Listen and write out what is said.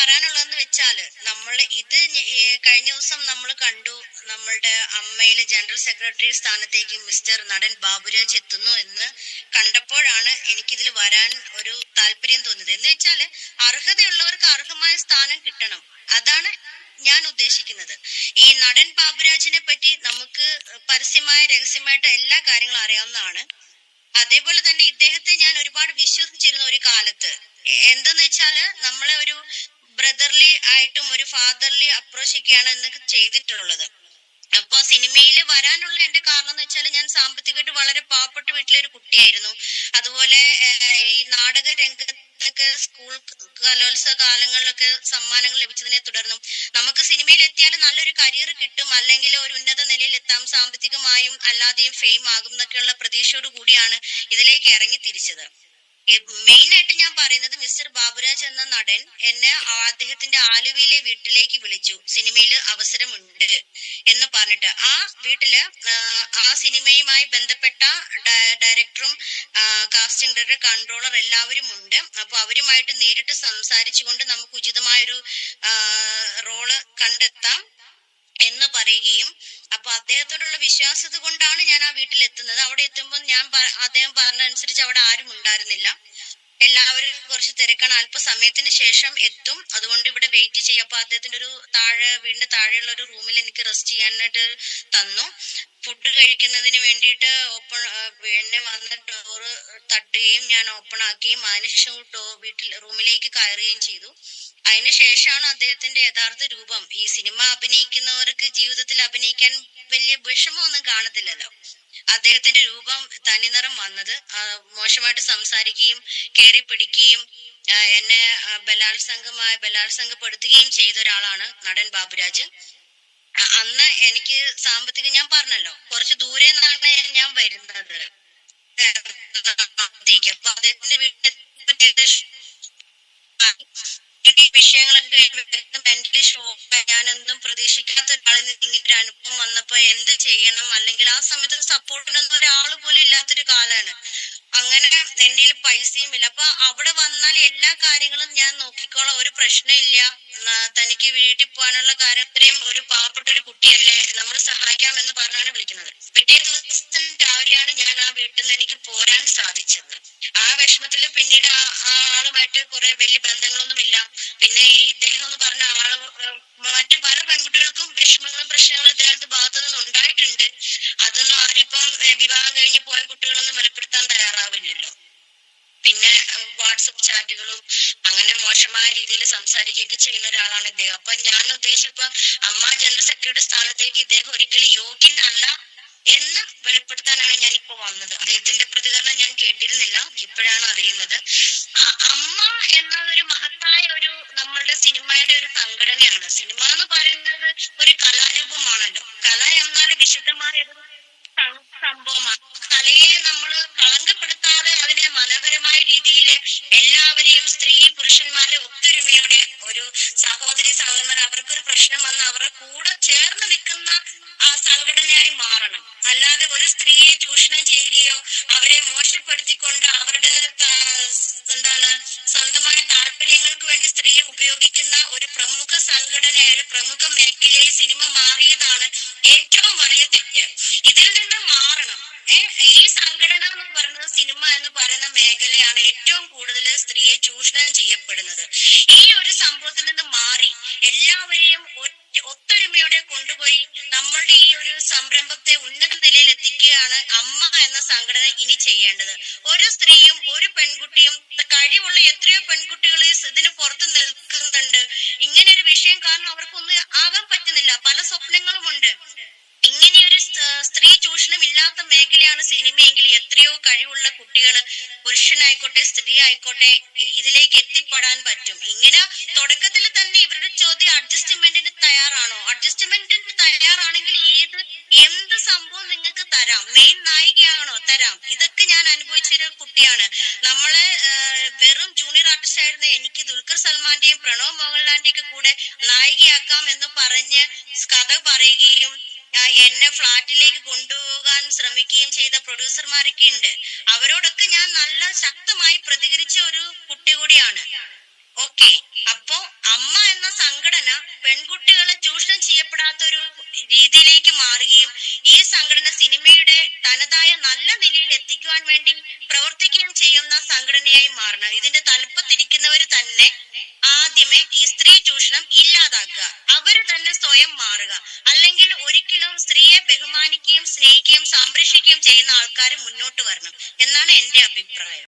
പറയാനുള്ളതെന്ന് വെച്ചാൽ നമ്മൾ ഇത് കഴിഞ്ഞ ദിവസം നമ്മൾ കണ്ടു നമ്മളുടെ അമ്മയിലെ ജനറൽ സെക്രട്ടറി സ്ഥാനത്തേക്ക് മിസ്റ്റർ നടൻ ബാബുരാജ് എത്തുന്നു എന്ന് കണ്ടപ്പോഴാണ് എനിക്കിതിൽ വരാൻ ഒരു താല്പര്യം തോന്നിയത്. എന്ന് വെച്ചാൽ അർഹതയുള്ളവർക്ക് അർഹമായ സ്ഥാനം കിട്ടണം. അതാണ് ഞാൻ ഉദ്ദേശിക്കുന്നത്. ഈ നടൻ ബാബുരാജിനെ പറ്റി നമുക്ക് പരസ്യമായ രഹസ്യമായിട്ട് എല്ലാ കാര്യങ്ങളും അറിയാവുന്നതാണ്. അതേപോലെ തന്നെ ഇദ്ദേഹത്തെ ഞാൻ ഒരുപാട് വിശ്വസിച്ചിരുന്ന ഒരു കാലത്ത്. എന്തെന്ന് വെച്ചാൽ നമ്മളെ ഒരു ബ്രദർലി ആയിട്ടും ഒരു ഫാദർലി അപ്രോച്ച് ഒക്കെയാണ് എന്നൊക്കെ ചെയ്തിട്ടുള്ളത്. അപ്പൊ സിനിമയിൽ വരാനുള്ള എന്റെ കാരണം എന്ന് വെച്ചാൽ ഞാൻ സാമ്പത്തികമായിട്ട് വളരെ പാവപ്പെട്ട വീട്ടിലെ ഒരു കുട്ടിയായിരുന്നു. അതുപോലെ ഈ നാടക രംഗത്തൊക്കെ സ്കൂൾ കലോത്സവ കാലങ്ങളിലൊക്കെ സമ്മാനങ്ങൾ ലഭിച്ചതിനെ തുടർന്നും നമുക്ക് സിനിമയിൽ എത്തിയാൽ നല്ലൊരു കരിയർ കിട്ടും. അല്ലെങ്കിൽ ഒരു ഉന്നത നിലയിൽ എത്താം സാമ്പത്തികമായും അല്ലാതെയും ഫെയിം ആകും എന്നൊക്കെയുള്ള പ്രതീക്ഷയോട് കൂടിയാണ് ഇതിലേക്ക് ഇറങ്ങി തിരിച്ചത്. മെയിൻ ആയിട്ട് ഞാൻ പറയുന്നത് മിസ്റ്റർ ബാബുരാജ് എന്ന നടൻ എന്നെ അദ്ദേഹത്തിന്റെ ആലുവയിലെ വീട്ടിലേക്ക് വിളിച്ചു. സിനിമയിൽ അവസരമുണ്ട് എന്ന് പറഞ്ഞിട്ട്. ആ വീട്ടിൽ ആ, സിനിമയുമായി ബന്ധപ്പെട്ട ഡയറക്ടറും കാസ്റ്റിംഗ് ഡയറക്ടർ കൺട്രോളർ എല്ലാവരും ഉണ്ട്. അപ്പൊ അവരുമായിട്ട് നേരിട്ട് സംസാരിച്ചുകൊണ്ട് നമുക്ക് ഉചിതമായൊരു റോൾ കണ്ടെത്താം എന്ന് പറയുകയും അപ്പൊ അദ്ദേഹത്തോടുള്ള വിശ്വാസത കൊണ്ടാണ് ഞാൻ ആ വീട്ടിൽ എത്തുന്നത് അവിടെ എത്തുമ്പോൾ ഞാൻ അദ്ദേഹം പറഞ്ഞനുസരിച്ച് അവിടെ ആരും ഉണ്ടായിരുന്നില്ല. എല്ലാവരും കുറച്ച് തിരക്കാണ്. അല്പസമയത്തിന് ശേഷം എത്തും. അതുകൊണ്ട് ഇവിടെ വെയിറ്റ് ചെയ്യും. അപ്പൊ അദ്ദേഹത്തിന്റെ ഒരു താഴെ വീടിന്റെ താഴെയുള്ള ഒരു റൂമിൽ എനിക്ക് റെസ്റ്റ് ചെയ്യാനായിട്ട് തന്നു. ഫുഡ് കഴിക്കുന്നതിന് വേണ്ടിയിട്ട് ഓപ്പൺ എന്നെ വന്ന് ഡോറ് തട്ടുകയും ഞാൻ ഓപ്പൺ ആക്കുകയും അതിനുശേഷം ഡോ വീട്ടിൽ റൂമിലേക്ക് കയറുകയും ചെയ്തു. അതിനുശേഷമാണ് അദ്ദേഹത്തിന്റെ യഥാർത്ഥ രൂപം. ഈ സിനിമ അഭിനയിക്കുന്നവർക്ക് ജീവിതത്തിൽ അഭിനയിക്കാൻ വലിയ വിഷമമൊന്നും കാണത്തില്ലല്ലോ. അദ്ദേഹത്തിന്റെ രൂപം തനിനിറം വന്നത് മോശമായിട്ട് സംസാരിക്കുകയും കയറി പിടിക്കുകയും എന്നെ ബലാത്സംഗമായ ബലാത്സംഗപ്പെടുത്തുകയും ചെയ്ത ഒരാളാണ് നടൻ ബാബുരാജ്. അന്ന് എനിക്ക് സാമ്പത്തികം ഞാൻ പറഞ്ഞല്ലോ. കുറച്ച് ദൂരെ നിന്നാണ് ഞാൻ വരുന്നത്. അപ്പൊ അദ്ദേഹത്തിന്റെ വീട്ടിൽ വിഷയങ്ങളൊക്കെ മെന്റലി ഞാനൊന്നും പ്രതീക്ഷിക്കാത്ത ഒരാളിൽ നിന്ന് ഇങ്ങനെ ഒരു അനുഭവം വന്നപ്പോ എന്ത് ചെയ്യണം? അല്ലെങ്കിൽ ആ സമയത്ത് സപ്പോർട്ടിനൊന്നും ഒരാൾ പോലും ഇല്ലാത്തൊരു കാലാണ്. അങ്ങനെ എന്റെ പൈസയും ഇല്ല. അപ്പൊ അവിടെ വന്നാൽ എല്ലാ കാര്യങ്ങളും ഞാൻ നോക്കിക്കോളാം. ഒരു പ്രശ്നമില്ല. തനിക്ക് വീട്ടിൽ പോകാനുള്ള കാര്യം ഒരു പാവപ്പെട്ട ഒരു കുട്ടിയല്ലേ? നമ്മൾ സഹായിക്കാം എന്ന് പറഞ്ഞാണ് വിളിക്കുന്നത്. പിറ്റേ ദിവസം രാവിലെയാണ് ഞാൻ ആ വീട്ടിൽ നിന്ന് എനിക്ക് പോരാൻ സാധിച്ചത്. ആ വിഷമത്തിൽ പിന്നീട് ആ ആ ആളുമായിട്ട് കുറെ വലിയ ബന്ധങ്ങളൊന്നും ഇല്ല. പിന്നെ ഈ ഇദ്ദേഹം എന്ന് പറഞ്ഞ ആൾ മറ്റു പല പെൺകുട്ടികൾക്കും വിഷമങ്ങളും പ്രശ്നങ്ങളും ഇദ്ദേഹത്തിന്റെ ഭാഗത്തു നിന്ന് ഉണ്ടായിട്ടുണ്ട്. ഏഹ് വിവാഹം കഴിഞ്ഞ് പോയ കുട്ടികളൊന്നും വെളിപ്പെടുത്താൻ തയ്യാറാവില്ലല്ലോ. പിന്നെ വാട്സപ്പ് ചാറ്റുകളും അങ്ങനെ മോശമായ രീതിയിൽ സംസാരിക്കുകയൊക്കെ ചെയ്യുന്ന ഒരാളാണ് ഇദ്ദേഹം. അപ്പൊ ഞാൻ ഉദ്ദേശിച്ചപ്പോ അമ്മ ജനറൽ സെക്രട്ടറിയുടെ സ്ഥാനത്തേക്ക് ഇദ്ദേഹം ഒരിക്കലും യോഗ്യനല്ല എന്ന് വെളിപ്പെടുത്താനാണ് ഞാൻ ഇപ്പൊ വന്നത്. അദ്ദേഹത്തിന്റെ പ്രതികരണം ഞാൻ കേട്ടിരുന്നില്ല. ഇപ്പോഴാണ് അറിയുന്നത്. അമ്മ എന്ന ഒരു മഹത്തായ ഒരു നമ്മളുടെ സിനിമയുടെ ഒരു സംഘടനയാണ് സിനിമ എന്ന് പറയുന്നത് ഒരു കലാരൂപമാണല്ലോ കല എന്നാൽ വിശുദ്ധമായ ഒരു സം- സംഭവമാണ് കലയെ നമ്മൾ കളങ്കപ്പെടുത്താതെ അതിനെ മനോഹരമായ രീതിയിൽ എല്ലാവരെയും സ്ത്രീ പുരുഷന്മാരെ ഒത്തൊരുമയോടെ ഒരു സഹോദരി സഹോദരന്മാർ അവർക്ക് ഒരു പ്രശ്നം വന്ന് അവരുടെ കൂടെ ചേർന്ന് നിൽക്കുന്ന ആ സംഘടനയായി മാറണം. അല്ലാതെ ഒരു സ്ത്രീയെ ചൂഷണം ചെയ്യുകയോ അവരെ മോശപ്പെടുത്തിക്കൊണ്ട് അവരുടെ എന്താണ് സ്വന്തമായ താല്പര്യങ്ങൾക്ക് വേണ്ടി സ്ത്രീയെ ഉപയോഗിക്കുന്ന ഒരു പ്രമുഖ സംഘടനയായ ഒരു പ്രമുഖ മേഖലയായി സിനിമ മാറിയതാണ് ഏറ്റവും വലിയ തെറ്റ്. ഇതിൽ നിന്ന് മാറണം. ഈ സംഘടന എന്ന് പറയുന്നത് സിനിമ എന്ന് പറയുന്ന മേഖലയാണ് ഏറ്റവും കൂടുതൽ സ്ത്രീയെ ചൂഷണം ചെയ്യപ്പെടുന്നത് ഈ ഒരു സംഭവത്തിൽ നിന്ന് മാറി എല്ലാവരെയും ഒറ്റ ഒത്തൊരുമയോടെ കൊണ്ടുപോയി നമ്മളുടെ ഈ ഒരു സംരംഭത്തെ ഉന്നത നിലയിൽ എത്തിക്കുകയാണ് അമ്മ എന്ന സംഘടന ഇനി ചെയ്യേണ്ടത്. ഒരു സ്ത്രീയും ഒരു പെൺകുട്ടിയും കഴിവുള്ള എത്രയോ പെൺകുട്ടികൾ ഇതിന് പുറത്ത് നിൽക്കുന്നുണ്ട്. ഇങ്ങനെ ഒരു വിഷയം കാരണം അവർക്കൊന്നും ആകാൻ പറ്റുന്നില്ല. പല സ്വപ്നങ്ങളുമുണ്ട് ഇങ്ങനെയൊരു സ്- സ്ത്രീ ചൂഷണം ഇല്ലാത്ത മേഖലയാണ് സിനിമയെങ്കിൽ എത്രയോ കഴിവുള്ള കുട്ടികൾ പുരുഷനായിക്കോട്ടെ സ്ത്രീ ആയിക്കോട്ടെ ഇതിലേക്ക് എത്തിപ്പെടാൻ പറ്റും. ഇങ്ങനെ തുടക്കത്തിൽ തന്നെ ഇവരുടെ ചോദ്യം അഡ്ജസ്റ്റ്മെന്റിന് തയ്യാറാണോ? അഡ്ജസ്റ്റ്മെന്റിന് ഒക്കെ കൂടെ നായികയാക്കാം എന്ന് പറഞ്ഞ് കഥ പറയുകയും എന്നെ ഫ്ളാറ്റിലേക്ക് കൊണ്ടുപോകാൻ ശ്രമിക്കുകയും ചെയ്ത പ്രൊഡ്യൂസർമാരൊക്കെ ഉണ്ട്. അവരോടൊക്കെ ഞാൻ നല്ല ശക്തമായി പ്രതികരിച്ച ഒരു കുട്ടി കൂടിയാണ്. ഓക്കെ അപ്പോ അമ്മ എന്ന സംഘടന പെൺകുട്ടികളെ ചൂഷണം ചെയ്യപ്പെടാത്ത ഒരു രീതിയിലേക്ക് മാറുകയും ഈ സംഘടന സിനിമയുടെ തനതായ നല്ല നിലയിൽ എത്തിക്കുവാൻ വേണ്ടി പ്രവർത്തിക്കുകയും ചെയ്യുന്ന സംഘടനയായി മാറണം ഇതിന്റെ തലപ്പത്തിരിക്കുന്നവർ തന്നെ ആദ്യമേ ഈ സ്ത്രീ ചൂഷണം ഇല്ലാതാക്കുക. അവർ തന്നെ സ്വയം മാറുക. അല്ലെങ്കിൽ ഒരിക്കലും സ്ത്രീയെ ബഹുമാനിക്കുകയും സ്നേഹിക്കുകയും സംരക്ഷിക്കുകയും ചെയ്യുന്ന ആൾക്കാർ മുന്നോട്ട് വരണം. എന്നാണ് എന്റെ അഭിപ്രായം.